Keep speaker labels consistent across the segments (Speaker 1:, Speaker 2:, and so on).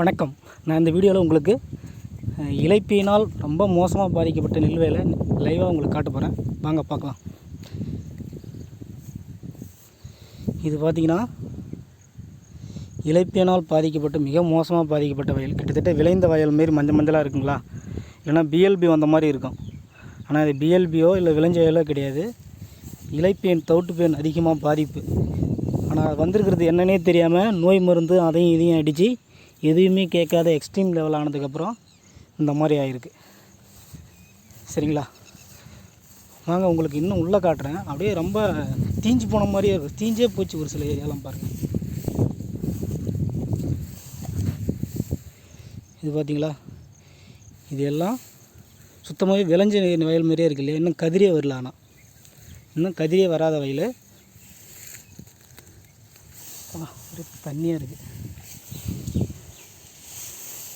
Speaker 1: வணக்கம். நான் இந்த வீடியோவில் உங்களுக்கு இழைப்பினால் ரொம்ப மோசமாக பாதிக்கப்பட்ட நெல் வேலை லைவாக உங்களுக்கு காட்ட போகிறேன் வாங்க பார்க்கலாம். இது பார்த்திங்கன்னா இழைப்பினால் பாதிக்கப்பட்டு மிக மோசமாக பாதிக்கப்பட்ட வயல். கிட்டத்தட்ட விளைந்த வயல் மாரி மஞ்சள் மஞ்சளாக இருக்குங்களா இல்லைனா பிஎல்பி வந்த மாதிரி இருக்கும். ஆனால் இது பிஎல்பியோ இல்லை விளைஞ்ச வயலோ கிடையாது. இலைப்பேன் தவிட்டு பேன் அதிகமாக பாதிப்பு. ஆனால் வந்திருக்கிறது என்னன்னே தெரியாமல் நோய் மருந்து அதையும் இதையும் அடித்து எதுவுமே கேட்காத எக்ஸ்ட்ரீம் லெவல் ஆனதுக்கப்புறம் இந்த மாதிரி ஆகிருக்கு சரிங்களா? வாங்க உங்களுக்கு இன்னும் உள்ளே காட்டுறேன். அப்படியே ரொம்ப தீஞ்சு போன மாதிரியே இருக்கும் தீஞ்சே போச்சு ஒரு சில ஏரியாலாம் பாருங்கள் இது பார்த்தீங்களா இது எல்லாம் சுத்தமாகவே விளைஞ்ச வயல் மாதிரியே இருக்கு இல்லையா? இன்னும் கதிரே வரல ஆனால் இன்னும் கதிரியே வராத வயல். ஆ, தண்ணியாக இருக்குது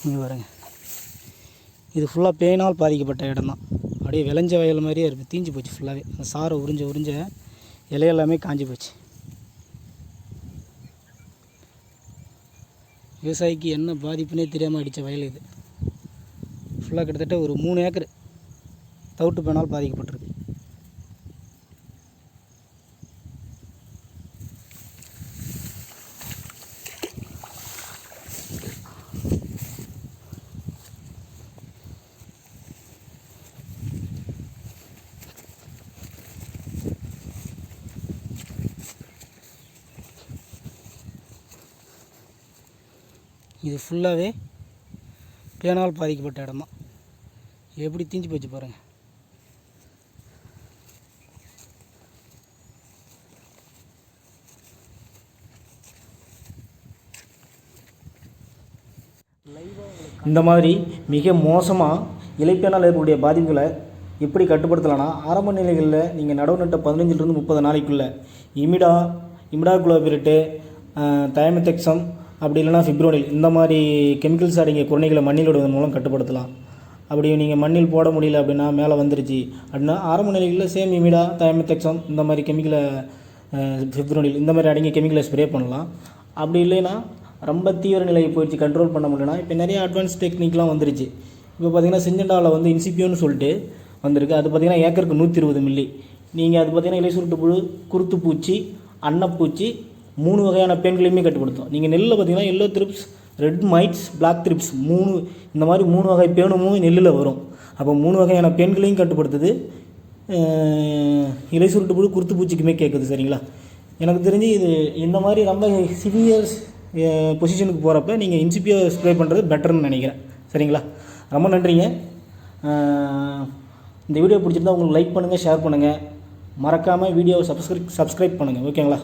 Speaker 1: இங்கே பாருங்க. இது ஃபுல்லாக பேனால் பாதிக்கப்பட்ட இடம் தான் அப்படியே விளைஞ்ச வயல் மாதிரியே இருக்குது தீஞ்சு போச்சு ஃபுல்லாகவே அந்த சாரை உறிஞ்ச உறிஞ்ச இலையெல்லாமே காஞ்சி போச்சு. விவசாயிக்கு என்ன பாதிப்புனே தெரியாமல் அடித்த வயல் இது. ஃபுல்லாக கிட்டத்தட்ட ஒரு மூணு ஏக்கர் தவிட்டு பேனால் பாதிக்கப்பட்டிருக்கு. இது ஃபுல்லாகவே பேனால் பாதிக்கப்பட்ட இடம்? தான் எப்படி தீஞ்சு போச்சு பாருங்கள் இந்த மாதிரி மிக மோசமாக இலைப்பேனால் ஏற்படக்கூடிய பாதிப்புகளை எப்படி கட்டுப்படுத்தலாம்னா ஆரம்ப நிலைகளில் நீங்கள் நடவு நட்ட பதினஞ்சிலிருந்து முப்பது நாளைக்குள்ளே இமிடா இமிடா குளோபிரிட்டு தயமத்தெக்சம் அப்படி இல்லைன்னா ஃபிப்ரோனில் இந்த மாதிரி கெமிக்கல்ஸ் அடங்கிய குரணைகளை மண்ணில் விடுவதன் மூலம் கட்டுப்படுத்தலாம். அப்படி நீங்கள் மண்ணில் போட முடியல அப்படின்னா மேலே வந்துருச்சு. அப்படின்னா ஆரம்ப நிலைகளில் சேம் இமிடா தயமத்தெக்ஸம் இந்த மாதிரி கெமிக்கலை ஃபிப்ரோனில் இந்த மாதிரி அடங்கிய கெமிக்கலை ஸ்ப்ரே பண்ணலாம். அப்படி இல்லைன்னா ரொம்ப தீவிர நிலையை போயிடுச்சு கண்ட்ரோல் பண்ண முடியலனா இப்போ நிறைய அட்வான்ஸ் டெக்னிக்லாம் வந்துருச்சு. இப்போ பார்த்தீங்கன்னா சிஞ்சண்டாவில் வந்து இன்சிபியோன்னு சொல்லிட்டு வந்திருக்கு. அது பார்த்தீங்கன்னா ஏக்கருக்கு நூற்றி இருபது மில்லி நீங்கள் அது பார்த்தீங்கன்னா இலை சுருட்டு புழு குருத்து பூச்சி அன்னப்பூச்சி மூணு வகையான பெண்களையுமே கட்டுப்படுத்தும் நீங்கள் நெல்லில் பார்த்தீங்கன்னா yellow thrips red mites black thrips மூணு இந்த மாதிரி மூணு வகை பேனுமும் நெல்லில் வரும். அப்போ மூணு வகையான பெண்களையும் கட்டுப்படுத்துது இலை சுருட்டு புழு குருத்து பூச்சிக்குமே கேட்குது சரிங்களா? எனக்கு தெரிஞ்சு இது இந்த மாதிரி ரொம்ப சிவியர் பொசிஷனுக்கு போகிறப்ப நீங்கள் இன்சிபியோ ஸ்ப்ரே பண்ணுறது பெட்டர்னு நினைக்கிறேன். சரிங்களா? ரொம்ப நன்றிங்க. இந்த வீடியோ பிடிச்சிருந்தா உங்களுக்கு லைக் பண்ணுங்கள் ஷேர் பண்ணுங்கள் மறக்காமல் வீடியோவை சப்ஸ்கிரைப் சப்ஸ்கிரைப் பண்ணுங்கள் ஓகேங்களா